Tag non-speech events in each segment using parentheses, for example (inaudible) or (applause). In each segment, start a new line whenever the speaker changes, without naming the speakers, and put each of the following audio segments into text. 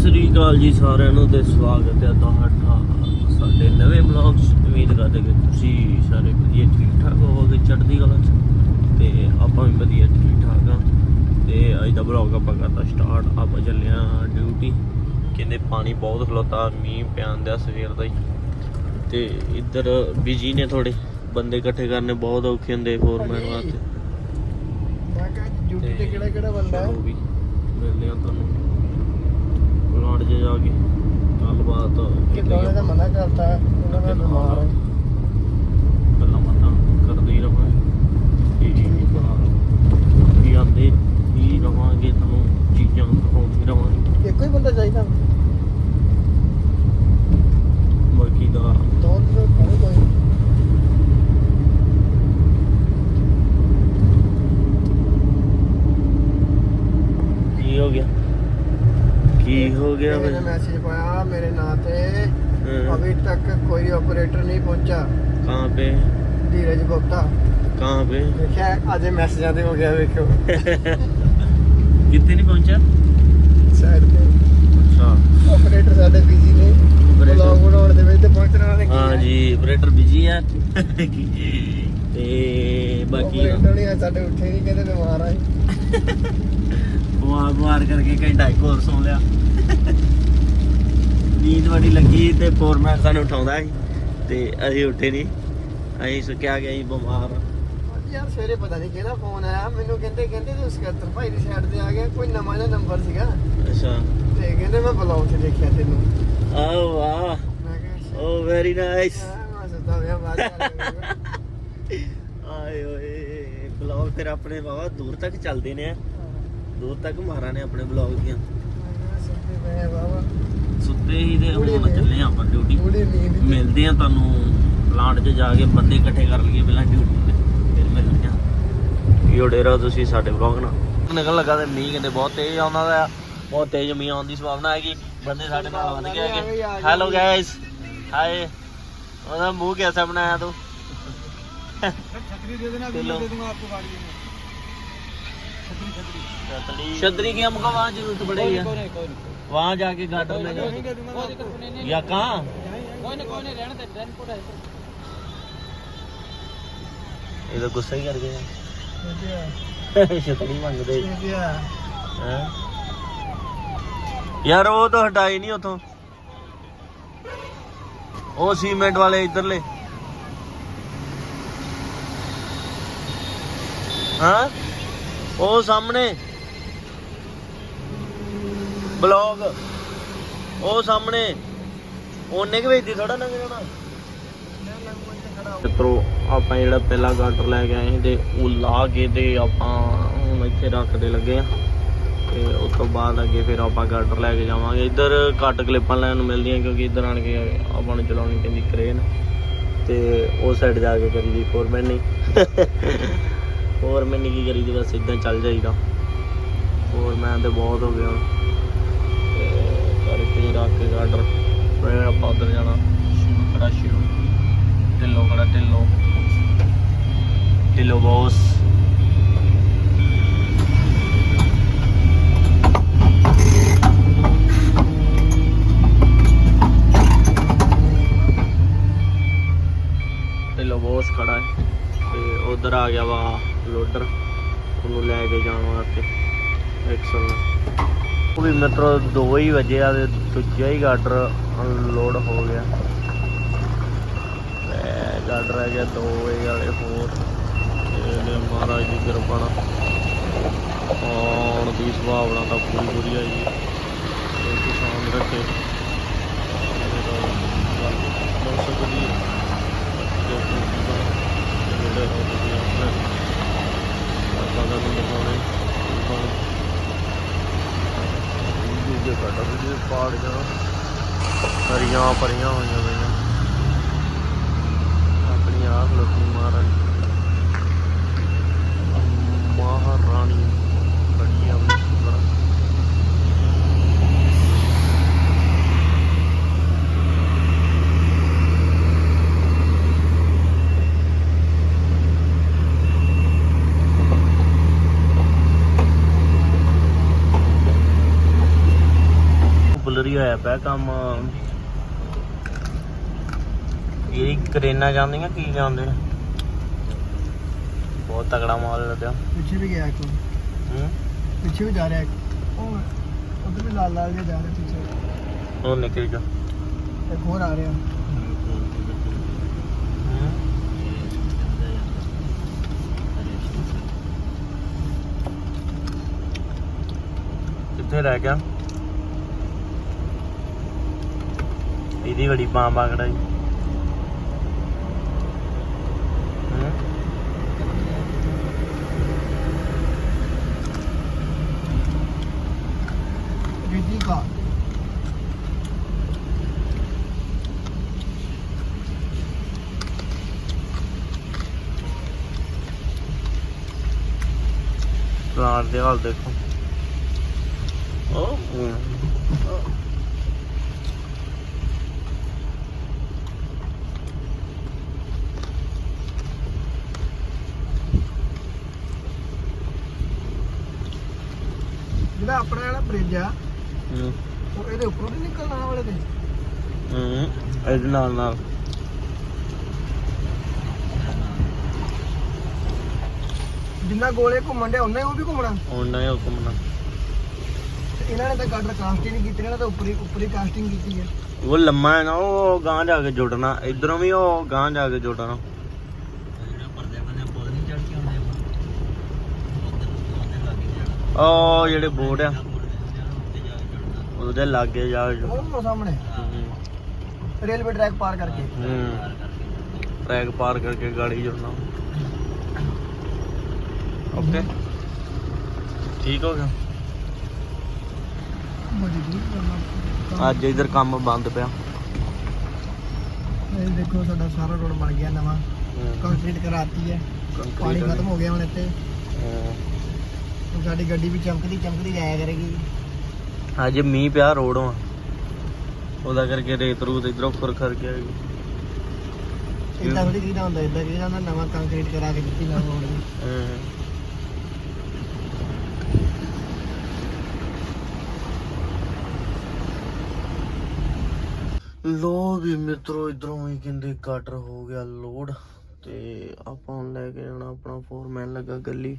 ਸ੍ਰੀ ਅਕਾਲ ਜੀ ਸਾਰਿਆਂ ਨੂੰ ਤੇ ਸਵਾਗਤ ਹੈ ਤੁਹਾਡਾ ਸਾਡੇ ਨਵੇਂ ਬਲੌਗ 'ਚ। ਉਮੀਦ ਕਰਦੇ ਕਿ ਤੁਸੀਂ ਸਾਰੇ ਵਧੀਆ ਠੀਕ ਠਾਕ ਹੋਵੋਗੇ ਚੜ੍ਹਦੀ ਕਲਾ 'ਚ। ਤੇ ਆਪਾਂ ਵੀ ਵਧੀਆ ਠੀਕ ਠਾਕ ਆ ਤੇ ਅੱਜ ਦਾ ਬਲੌਗ ਆਪਾਂ ਕਰਦਾ ਸਟਾਰਟ ਆਪਾਂ ਚੱਲੇ ਆ ਡਿਊਟੀ ਕਹਿੰਦੇ ਪਾਣੀ ਬਹੁਤ ਖਲੋਤਾ ਮੀਂਹ ਪਿਆਨ ਦਿਆ ਸਵੇਰ ਦਾ ਹੀ। ਤੇ ਇੱਧਰ ਬਿਜ਼ੀ ਨੇ ਥੋੜੇ ਬੰਦੇ ਇਕੱਠੇ ਕਰਨੇ ਬਹੁਤ ਔਖੇ ਹੁੰਦੇ ਫੋਰਮੈਨ ਵਾਸਤੇ।
ਮੈਂ ਕਿਹਾ ਡਿਊਟੀ ਤੇ ਕਿਹੜਾ ਕਿਹੜਾ ਬੰਦਾ ਹੈ
ਮਿਲਦੇ ਆ ਤੁਹਾਨੂੰ। ਪਲਾਟ 'ਚ ਜਾ ਕੇ ਗੱਲਬਾਤ
ਮਨਾ ਕਰਤਾ ਉਹਨਾਂ ਦਾ ਬਿਮਾਰ ਹੈ
ਗੱਲਾਂ ਬਾਤਾਂ ਕਰਦੇ ਹੀ ਰਵਾਂਗੇ ਕੀ ਬਣਾ ਕੀ ਆਂਦੇ ਹੀ ਰਵਾਂਗੇ ਤੁਹਾਨੂੰ ਚੀਜ਼ਾਂ ਦਿਖਾਉਂਦੇ ਰਵਾਂਗੇ।
ਇੱਕੋ ਹੀ ਬੰਦਾ ਚਾਹੀਦਾ। ਦੇਖਿਆ ਅੱਜ ਮੈਸੇਜਾਂ ਤੇ ਹੋ ਗਿਆ ਵੇਖੋ
ਕਿੱਥੇ ਨਹੀਂ ਪਹੁੰਚਾ
ਸਾਈਡ ਤੇ।
ਅੱਛਾ।
ਆਪਰੇਟਰ ਸਾਡੇ ਬਿਜ਼ੀ ਨੇ। ਬਲੌਗ ਬਣਾਉਣ ਦੇ ਵਿੱਚ ਤੇ ਪਹੁੰਚਣ ਵਾਲੇ
ਹਾਂ? ਜੀ ਆਪਰੇਟਰ ਬਿਜ਼ੀ ਆ। ਤੇ ਬਾਕੀ
Operator ਨਹੀਂ ਸਾਡੇ ਉੱਠੇ ਨਹੀਂ ਕਹਿੰਦੇ ਬਿਮਾਰ ਆ।
ਬਿਮਾਰ ਬਿਮਾਰ ਕਰਕੇ ਘੰਟਾ ਇੱਕ ਹੋਰ ਸੌਂ ਲਿਆ। ਨੀਂਦ ਬੜੀ ਲੱਗੀ ਤੇ ਫੋਰਮੈਨ ਸਾਨੂੰ ਉਠਾਉਂਦਾ ਸੀ। ਤੇ ਅਸੀਂ ਉੱਠੇ ਨਹੀਂ। ਅਸੀਂ ਸੁੱਕਿਆ ਗਿਆ ਸੀ ਬਿਮਾਰ।
ਯਾਰ ਸਵੇਰੇ ਪਤਾ ਨਹੀਂ ਕਿਹਦਾ ਫੋਨ ਆਇਆ। ਮੈਨੂੰ ਕਹਿੰਦੇ ਕਹਿੰਦੇ ਤੂੰ ਸਕੱਤਰ ਭਾਈ ਦੀ ਸਾਈਡ ਤੇ ਆ ਗਿਆ। ਕੋਈ ਨਵਾਂ ਜਿਹਾ ਨੰਬਰ ਸੀਗਾ।
ਅੱਛਾ।
ਤੇ ਕਹਿੰਦੇ ਮੈਂ ਬਲੌਗ 'ਚ ਦੇਖਿਆ ਤੈਨੂੰ।
ਆਹ ਵਾਹ।
ਮੈਂ ਕਿਹਾ
ਓ ਵੈਰੀ ਨਾਈਸ
ਮੈਂ ਸੁੱਤਾ ਪਿਆ ਆ।
ਆਏ ਓਏ ਬਲੌਗ ਤੇਰਾ ਆਪਣੇ ਬਾਬਾ ਦੂਰ ਤੱਕ ਚੱਲਦੇ ਨੇ ਦੂਰ ਤੱਕ ਮਾਰਾਂ ਨੇ ਆਪਣੇ ਬਲੌਗ ਦੀਆਂ।
ਸੁੱਤੇ ਪਏ ਆ ਬਾਬਾ
ਸੁੱਤੇ ਹੀ ਤੇ ਹੁਣ। ਚੱਲੇ ਆਪਾਂ ਡਿਊਟੀ
ਪੂਰੀ ਨੀਂਦ ਚ।
ਮਿਲਦੇ ਆ ਤੁਹਾਨੂੰ ਪਲਾਂਟ 'ਚ ਜਾ ਕੇ ਬੰਦੇ ਇਕੱਠੇ ਕਰ ਲਈਏ ਪਹਿਲਾਂ ਡਿਊਟੀ ਤੇ। ਆ ਜੁੜੇ ਰਹੋ ਤੁਸੀਂ ਸਾਡੇ ਵਲੌਗ ਨਾਲ ਨਿਕਲ ਲੱਗਾ ਤੇ ਮੀਂਹ ਕਹਿੰਦੇ ਬਹੁਤ ਤੇਜ਼ ਆਉਂਦਾ ਆ ਬਹੁਤ ਤੇਜ਼ ਮੀਂਹ ਆਉਣ ਦੀ ਸੰਭਾਵਨਾ ਹੈਗੀ ਬੰਦੇ ਸਾਡੇ ਨਾਲ ਵੱਧ ਗਏ ਹੈਗੇ ਹੈਲੋ ਗਾਇਸ ਹਾਏ ਉਹਦਾ ਮੂੰਹ ਕਿਹਦਾ ਬਣਾਇਆ ਤੂੰ
छतरी दे देना
वीडियो दे
दूंगा आपको गाड़ी में छतरी
छतरी की हमको वहाँ जरूरत पड़ेगी वहाँ जाके गाटर में जाओ या कहाँ ये तो गुस्सा ही कर गए (laughs) ਯਾਰ ਉਹ ਤਾਂ ਹਟਾਈ ਨਹੀਂ ਉਥੋਂ। ਉਹ ਸੀਮੈਂਟ ਵਾਲੇ ਇਧਰਲੇ। ਹਾਂ? ਉਹ ਸਾਹਮਣੇ। ਬਲੌਗ। ਉਹ ਸਾਹਮਣੇ। ਉਹਨੇ ਕਿ ਵੇਚਦੀ ਥੋੜਾ ਨੰਗ ਜਾਣਾ ਮਿੱਤਰੋ, ਆਪਾਂ ਜਿਹੜਾ ਪਹਿਲਾ ਗਾਰਡਰ ਲੈ ਕੇ ਆਏ ਸੀ ਤੇ ਉਹ ਲਾ ਕੇ ਤੇ ਆਪਾਂ ਹੁਣ ਇੱਥੇ ਰੱਖਦੇ ਲੱਗੇ ਆ। ਤੇ ਉਸ ਤੋਂ ਬਾਅਦ ਅੱਗੇ ਫਿਰ ਆਪਾਂ ਗਾਰਡਰ ਲੈ ਕੇ ਜਾਵਾਂਗੇ। ਇੱਧਰ ਘੱਟ ਕਲਿੱਪਾਂ ਲੈਣ ਨੂੰ ਮਿਲਦੀਆਂ ਕਿਉਂਕਿ ਇੱਧਰ ਆਣ ਕੇ ਆਪਾਂ ਨੂੰ ਚਲਾਉਣੀ ਪੈਂਦੀ ਕਰੇਨ ਤੇ ਉਹ ਸਾਈਡ ਜਾ ਕੇ ਕਰੀ ਦੀ ਫੋਰਮੈਨ ਨਹੀਂ ਫੋਰਮੈਨ ਨਹੀਂ ਕੀ ਕਰੀ ਦੀ ਬਸ ਇਦਾਂ ਚੱਲ ਜਾਈਦਾ। ਫੋਰਮੈਨ ਤੇ ਬਹੁਤ ਹੋ ਗਿਆ ਹੁਣ। ਤੇ ਕਰਕੇ ਰੱਖ ਕੇ ਗਾਰਡਰ ਫਿਰ ਆਪਾਂ ਉੱਧਰ ਜਾਣਾ। ਸ਼ੁਰੂ ਕਰਾ ਸ਼ੁਰੂ। ਢਿੱਲੋ ਖੜਾ, ਢਿੱਲੋ। ਢਿੱਲੋ ਬੌਸ। ਢਿੱਲੋ ਬੌਸ ਖੜਾ ਹੈ ਤੇ ਉਧਰ ਆ ਗਿਆ ਵਾ ਲੋਡਰ। ਉਹਨੂੰ ਲੈ ਕੇ ਜਾਣ ਵਾਸਤੇ ਐਕਸਲ ਉਹ ਵੀ ਮਿੱਤਰੋ 2 ਹੀ ਵਜੇ ਆ ਤੇ ਦੂਜਾ ਹੀ ਗਾਡਰ ਅਨਲੋਡ ਹੋ ਗਿਆ। ਚੱਲ ਰਹਿ ਗਿਆ ਦੋ ਵਜੇ ਵਾਲੇ ਹੋਰ। ਇਹਨੇ ਮਹਾਰਾਜ ਦੀ ਕਿਰਪਾ ਨਾਲ। ਆਉਣ ਦੀ ਸੰਭਾਵਨਾ ਤਾਂ ਪੂਰੀ ਪੂਰੀ ਆ ਜੀ ਕਿਸਾਨ ਰੱਖੇ। ਇਹਦੇ ਤੋਂ ਗੱਲ ਜਿਹੜੇ ਆਪਣੇ। ਆਪਾਂ ਦਾ ਨੂੰ ਦਿਖਾਉਣੇ। ਦੂਜੇ ਘਟਾ ਵੀ ਪਾੜ ਜਾਣਾ। ਹਰੀਆਂ ਭਰੀਆਂ ਹੋਈਆਂ ਪਈਆਂ। ਪੋਪੂਲਰ ਹੀ ਹੋਇਆ ਪਿਆ ਕੰਮ। ਇਹ ਕਰੇਨਾ ਜਾਂਦੀਆਂ ਕੀ ਜਾਂਦੇ ਬਹੁਤ ਤਗੜਾ ਮਾਲ ਲੱਗਿਆ
ਪਿੱਛੇ ਵੀ ਗਿਆ ਇੱਕ।
ਹੂੰ?
ਪਿੱਛੇ ਵੀ ਜਾ ਰਿਹਾ ਇੱਕ। ਉਹ ਉਧਰ ਵੀ ਲਾਲ ਲਾਲ ਜਿਹਾ ਜਾ ਰਿਹਾ ਪਿੱਛੇ।
ਉਹ ਨਿਕਲ ਜਾ
ਇੱਕ ਹੋਰ ਆ ਰਿਹਾ।
ਕਿੱਥੇ ਰਹਿ ਗਿਆ? ਇਹਦੀ ਬੜੀ ਬਾਂ ਬਾਗੜਾ ਜੀ
ਕਾ।
ਪਲਾਂਟ ਦੇ ਹਾਲ ਦੇਖੋ। ਉਹ
ਜਿਹੜਾ ਆਪਣਾ ਜਿਹੜਾ ਬ੍ਰਿਜ ਆ
ਹੂੰ।
ਉਹ ਇਹਦੇ ਉੱਪਰੋਂ ਨਹੀਂ ਨਿਕਲਣਾ ਵਾਲੇ ਤੇ
ਹੂੰ ਇਹਦੇ ਨਾਲ ਨਾਲ।
ਜਿੰਨਾ ਗੋਲੇ ਘੁੰਮਣ ਡਿਆ ਉਹਨਾਂ ਹੀ ਉਹ ਵੀ ਘੁੰਮਣਾ।
ਉਹਨਾਂ ਹੀ ਹੁਕਮਨਾ
ਤੇ ਇਹਨਾਂ ਨੇ ਤਾਂ ਗਾਡਰ ਕਾਸਟਿੰਗ ਨਹੀਂ ਕੀਤੀ ਇਹਨਾਂ ਨੇ ਤਾਂ ਉੱਪਰੀ ਉੱਪਰੀ ਕਾਸਟਿੰਗ ਕੀਤੀ ਹੈ
ਉਹ ਲੰਮਾ ਹੈ ਨਾ ਉਹ ਗਾਂ ਜਾ ਕੇ ਜੁੜਨਾ। ਇਧਰੋਂ ਵੀ ਉਹ ਗਾਂ ਜਾ ਕੇ ਜੁੜਨਾ। ਉਹ ਜਿਹੜੇ ਬੋਰਡ ਆ ਉਹਦੇ ਲਾਗੇ ਜਾ
ਉਹ ਸਾਹਮਣੇ। ਰੇਲਵੇ ਟਰੈਕ ਪਾਰ ਕਰਕੇ।
ਹੂੰ। ਟਰੈਕ ਪਾਰ ਕਰਕੇ ਗਾੜੀ ਜੁੜਨਾ। ਓਕੇ। ਠੀਕ ਹੋ ਗਿਆ? ਅੱਜ ਇਧਰ ਕੰਮ ਬੰਦ ਪਿਆ।
ਇਹ ਦੇਖੋ ਸਾਡਾ ਸਾਰਾ ਰੋਡ ਬਣ ਗਿਆ ਨਵਾਂ। ਕੰਕਰੀਟ ਕਰਾਤੀ ਹੈ। ਪਾਣੀ ਖਤਮ ਹੋ ਗਿਆ ਹੁਣ ਇੱਥੇ। ਹੁਣ ਸਾਡੀ ਗੱਡੀ ਵੀ ਚਮਕਦੀ ਚਮਕਦੀ ਜਾਇਆ ਕਰੇਗੀ।
ਅੱਜ ਮੀਂਹ ਪਿਆ ਰੋਡੋਂ। ਉਹਦਾ ਕਰਕੇ ਰੇਤ ਰੂਤ ਇਧਰੋਂ ਖੁਰ ਖਰ ਕੇ ਆਏਗੀ
ਇਦਾਂ ਥੋੜੀ ਕਿਹਦਾ ਹੁੰਦਾ ਇਦਾਂ ਕਿਹਦਾ ਹੁੰਦਾ ਨਵਾਂ ਕੰਕਰੀਟ ਕਰਾ ਕੇ ਦਿੱਤੀ ਨਾ ਰੋਡ ਦੀ
ਹੂੰ। ਲੋ ਵੀ ਮਿੱਤਰੋ ਇਧਰੋਂ ਹੀ ਕਹਿੰਦੇ ਕਟਰ ਹੋ ਗਿਆ ਲੋਡ ਤੇ ਆਪਾਂ ਹੁਣ ਲੈ ਕੇ ਜਾਣਾ ਆਪਣਾ ਫੋਰਮੈਨ ਲੱਗਾ ਗੱਲੀ।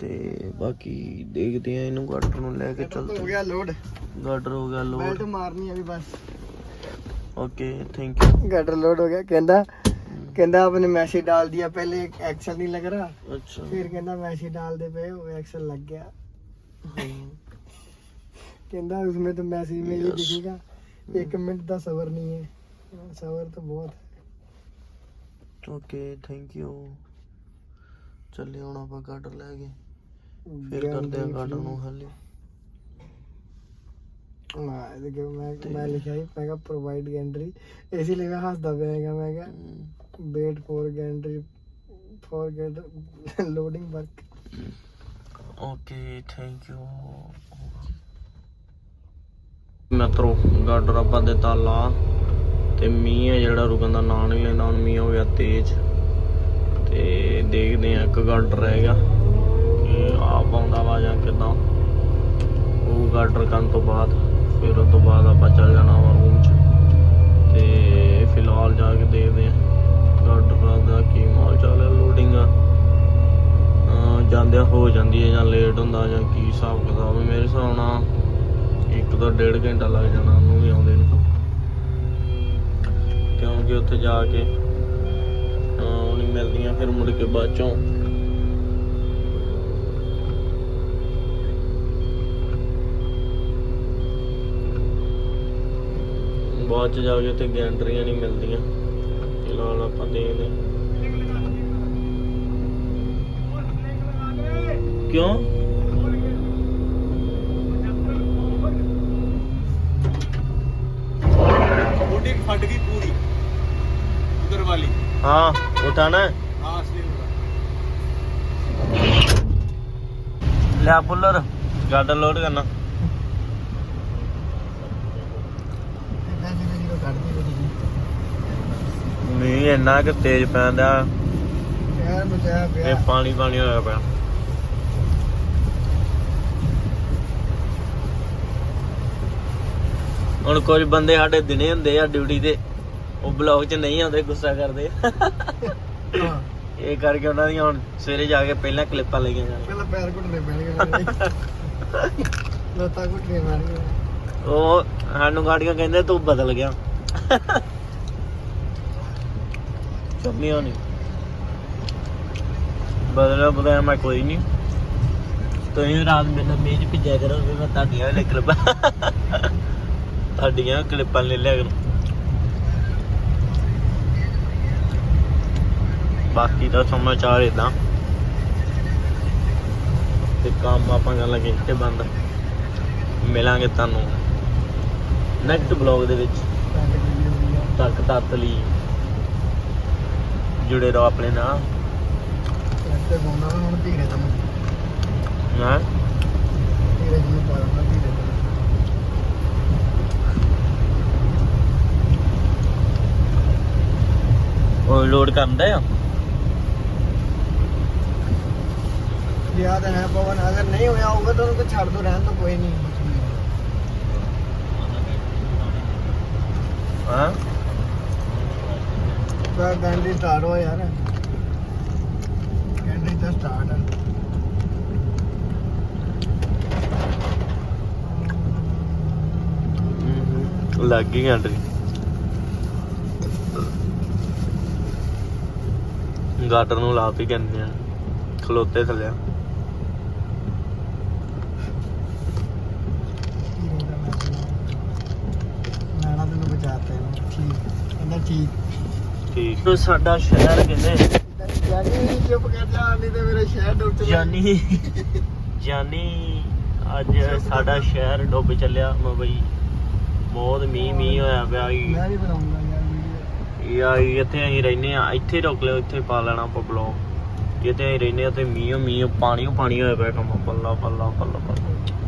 ਤੇ ਬਾਕੀ ਦੇਖਦੇ ਆ ਇਹਨੂੰ ਕਟਰ ਨੂੰ ਲੈ ਕੇ
ਹੋ
ਚੱਲਦੇ
ਗਿਆ ਲੋਡ
ਗਟਰ ਹੋ ਗਿਆ
ਬੈਲਟ
ਲੋਡ
ਮਾਰਨੀ ਆ ਵੀ ਬਸ
okay thank you
gutter load हो गया कहता कहता आपने मैसेज डाल दिया पहले एक्सल नहीं लग रहा
ਅੱਛਾ
फिर कहता मैसेज डाल दे पे वो एक्सल लग गया कहता उसमें तो मैसेज में ये
Yes.
दिखेगा एक मिनट का सबर नहीं है सबर तो बहुत है
ਓਕੇ ਥੈਂਕ ਯੂ ਚੱਲੇ ਹੁਣ ਆਪਾਂ ਗਟਰ ਲੈ ਕੇ ਫਿਰ ਕਰਦੇ ਆ
ਗਾਰਡਨ
ਨੂੰ ਹੱਲੇ
ਮੈਂ ਇਹਦੇ ਕਿ ਮੈਂ ਮੈਂ ਲਿਖਿਆ ਸੀ ਮੈਂ ਕਿਹਾ ਪ੍ਰੋਵਾਈਡ ਗੈਂਡਰੀ ਇਸ ਲਈ ਮੈਂ ਹੱਸਦਾ ਪਿਆ ਹੈਗਾ ਮੈਂ ਕਿਹਾ wait for gantry
for gantry loading work okay thank you metro garden ਆਪਾਂ ਦੇ ਤਾਲਾ ਤੇ ਮੀਂਹ ਹੈ ਜਿਹੜਾ ਰੁਕਣ ਦਾ ਨਾਂ ਨਹੀਂ ਲੈਂਦਾ ਹੁਣ ਮੀਂਹ ਹੋ ਗਿਆ ਤੇਜ਼। ਤੇ ਦੇਖਦੇ ਆ ਇੱਕ ਗੱਡ ਰਹਿ ਗਿਆ। ਕਿ ਆ ਪਾਉਂਦਾ ਵਾ ਜਾਂ ਕਿਦਾਂ। ਉਹ ਗਾਡਰ ਕਰਨ ਤੋਂ ਬਾਅਦ, ਫਿਰ ਉਸ ਤੋਂ ਬਾਅਦ ਆਪਾਂ ਚੱਲ ਜਾਣਾ ਵਾ ਰੂਮ 'ਚ। ਤੇ ਫਿਲਹਾਲ ਜਾ ਕੇ ਦੇਖਦੇ ਆ ਗਾਡਰ ਦਾ ਕੀ ਮਾਲ ਚੱਲ ਰਿਹਾ ਲੋਡਿੰਗ ਆ। ਅਹ ਜਾਂਦਿਆਂ ਹੋ ਜਾਂਦੀ ਹੈ ਜਾਂ ਲੇਟ ਹੁੰਦਾ ਜਾਂ ਕੀ ਹਿਸਾਬ ਕਿਤਾਬ ਮੇਰੇ ਹਿਸਾਬ ਨਾਲ ਇੱਕ ਤੋਂ ਡੇਢ ਘੰਟਾ ਲੱਗ ਜਾਣਾ ਉਹਨੂੰ ਵੀ ਆਉਂਦੇ ਨੂੰ। ਕਿਉਂਕਿ ਉੱਥੇ ਜਾ ਕੇ ਉਹ ਨਹੀਂ ਮਿਲਦੀਆਂ, ਫਿਰ ਮੁੜ ਕੇ ਬਾਅਦ ਚੋਂ ਬਾਅਦ ਚ ਜਾ ਕੇ ਤੇ ਗੈਂਟਰੀਆਂ ਨਹੀਂ ਮਿਲਦੀਆਂ। ਫਿਲਹਾਲ ਆਪਾਂ ਦੇਖਦੇ ਕਿਉਂ?
ਬੋਡੀ ਫਟ ਗਈ ਪੂਰੀ। ਉਧਰ ਵਾਲੀ।
ਹਾਂ ਉਠਾਣਾ ਹਾਂ।
ਅਸਲੀ
ਲੈ ਬੁੱਲਰ ਗਾਰਡਨ ਲੋਡ ਕਰਨਾ। ਮੀਂਹ ਇੰਨਾ ਕਿ ਤੇਜ਼ ਪੈਂਦਾ।
ਯਾਰ ਮਜ਼ਾ
ਇਹ ਪਾਣੀ ਪਾਣੀ ਹੋਇਆ ਪਿਆ। ਹੁਣ ਕੁਝ ਬੰਦੇ ਸਾਡੇ ਦਿਨੇ ਹੁੰਦੇ ਆ ਡਿਊਟੀ ਤੇ ਉਹ ਬਲੌਗ 'ਚ ਨਹੀਂ ਆਉਂਦੇ ਗੁੱਸਾ ਕਰਦੇ। ਇਹ ਕਰਕੇ ਉਹਨਾਂ ਦੀਆਂ ਹੁਣ ਸਵੇਰੇ ਜਾ ਕੇ ਪਹਿਲਾਂ ਕਲਿੱਪਾਂ ਲਈਆਂ ਜਾਣ।
ਪਹਿਲਾਂ ਪੈਰ ਘੁੱਟਨੇ ਪੈਣਗੇ (laughs) ਲੱਤਾਂ ਘੁੱਟਨੇ ਪੈਣਗੀਆਂ।
ਉਹ ਸਾਨੂੰ ਗਾੜੀਆਂ ਕਹਿੰਦੇ ਤੂੰ ਬਦਲ ਗਿਆ। ਹੋਣੀ। ਬਦਲਿਆ ਬਦਲਿਆ ਮੈਂ ਕੋਈ ਨਹੀਂ ਤੁਸੀਂ ਰਾਤ ਮੈਨੂੰ ਮੇਜ ਭਿੱਜਿਆ ਕਰੋ ਵੀ ਮੈਂ ਤੁਹਾਡੀਆਂ ਵਾਲੇ ਕਲਿੱਪਾਂ ਤੁਹਾਡੀਆਂ ਕਲਿੱਪਾਂ ਲੈ ਲਿਆ ਕਰੋ। ਬਾਕੀ ਦਾ ਸਮਾਚਾਰ ਇਦਾਂ ਤੇ ਕੰਮ ਆਪਾਂ ਕਰ ਲਗੇ ਇੱਥੇ ਬੰਦ। ਮਿਲਾਂਗੇ ਤੁਹਾਨੂੰ। ਨੈਕਸਟ ਬਲੌਗ ਦੇ ਵਿੱਚ। ਤੱਕ ਤੱਕ ਲਈ। ਜੁੜੇ ਰਹੋ ਆਪਣੇ ਨਾਲ
ਤੇ ਬੋਨਾ ਹੁਣ ਧੀਰੇ ਤੋਂ
ਹਾਂ?
ਧੀਰੇ ਜੀ ਪਾਉਣਾ ਧੀਰੇ ਤੋਂ
ਉਹ ਲੋਡ ਕਰਦਾ ਆ?
ਤਾਂ ਹੈ ਪਵਨ ਅਗਰ ਨਹੀਂ ਹੋਇਆ ਹੋਊਗਾ ਤਾਂ ਉਹਨੂੰ ਤਾਂ ਛੱਡ ਦੋ ਰਹਿਣ ਤੋਂ ਕੋਈ ਨਹੀਂ।
ਹਾਂ?
ਤਾਂ ਗੈਂਡੀ ਸਟਾਰਟ ਹੋ ਯਾਰ। ਗੈਂਡੀ ਤਾਂ ਸਟਾਰਟ ਹੈ
ਲੱਗ ਗਈ ਐਂਟਰੀ ਗਾਟਰ ਨੂੰ ਲਾ ਪੀ ਕਹਿੰਦੇ ਆ। ਖਲੋਤੇ ਥੱਲੇ।
ਨਾਣਾ ਤੈਨੂੰ ਬਚਾਤਾ ਠੀਕ। ਕਹਿੰਦਾ ਠੀਕ।
ਠੀਕ। ਸਾਡਾ ਸ਼ਹਿਰ ਕਹਿੰਦੇ।
ਜਾਨੀ ਚੁੱਪ ਕਰ ਜਾ ਨਹੀਂ ਤੇ ਮੇਰੇ ਸ਼ਹਿਰ ਡੁੱਬ
ਜਾਨੀ। ਜਾਨੀ ਅੱਜ ਸਾਡਾ ਸ਼ਹਿਰ ਡੁੱਬ ਚੱਲਿਆ। ਮੈਂ ਬਈ ਬਹੁਤ ਮੀਂਹ ਮੀਂਹ ਹੋਇਆ ਪਿਆ
ਮੈਂ ਵੀ ਬਣਾਉਂਗਾ ਯਾਰ ਵੀਡੀਓ।
ਯਾ ਇੱਥੇ ਅਸੀਂ ਰਹਿੰਦੇ ਆ ਇੱਥੇ ਰੁਕ ਲਿਓ ਇੱਥੇ ਪਾ ਲੈਣਾ ਆਪਾਂ ਬਲੌਗ ਜਿੱਥੇ ਅਸੀਂ ਰਹਿੰਦੇ ਆ ਤੇ ਮੀਂਹ ਮੀਂਹ ਪਾਣੀ ਓ ਪਾਣੀ ਹੋਇਆ ਪਿਆ ਕੰਮ। ਬੱਲਾ ਬੱਲਾ ਬੱਲਾ ਬੱਲਾ